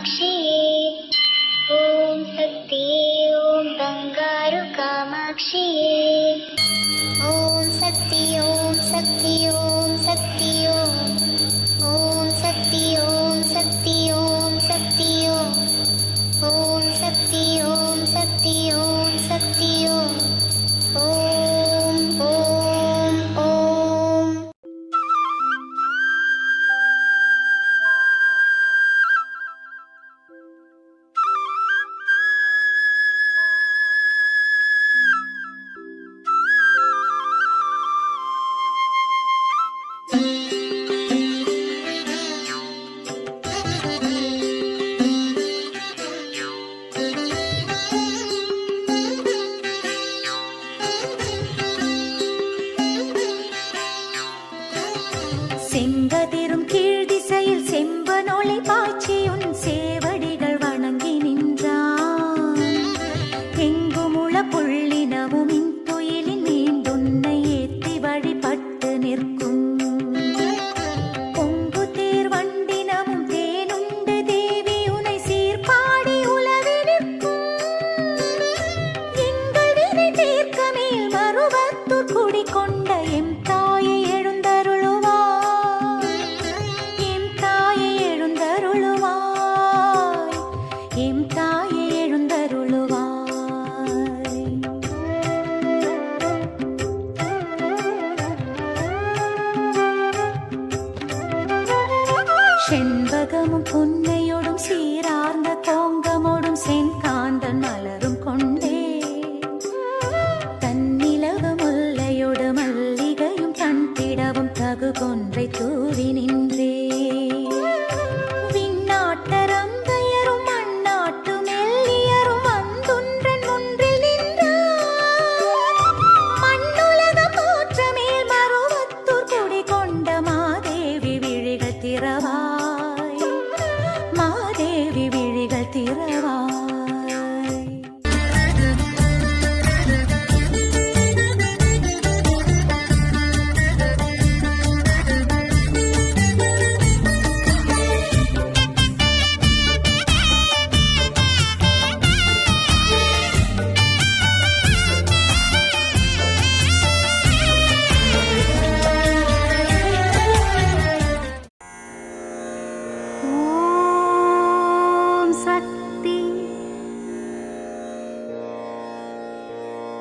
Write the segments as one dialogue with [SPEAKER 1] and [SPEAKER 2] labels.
[SPEAKER 1] कामाक्षी ॐ शक्ति ॐ बङ्गारु कामाक्षी
[SPEAKER 2] செங்கதிரும் கீழ் திசையில் செம்பனோலை பாய்ச்சி pun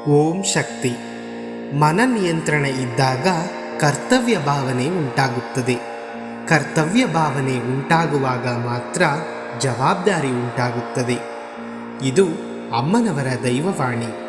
[SPEAKER 3] ಓಂ ಶಕ್ತಿ. ಮನ ನಿಯಂತ್ರಣ ಇದ್ದಾಗ ಕರ್ತವ್ಯ ಭಾವನೆ ಉಂಟಾಗುತ್ತದೆ. ಕರ್ತವ್ಯ ಭಾವನೆ ಉಂಟಾಗುವಾಗ ಮಾತ್ರ ಜವಾಬ್ದಾರಿ ಉಂಟಾಗುತ್ತದೆ. ಇದು ಅಮ್ಮನವರ ದೈವವಾಣಿ.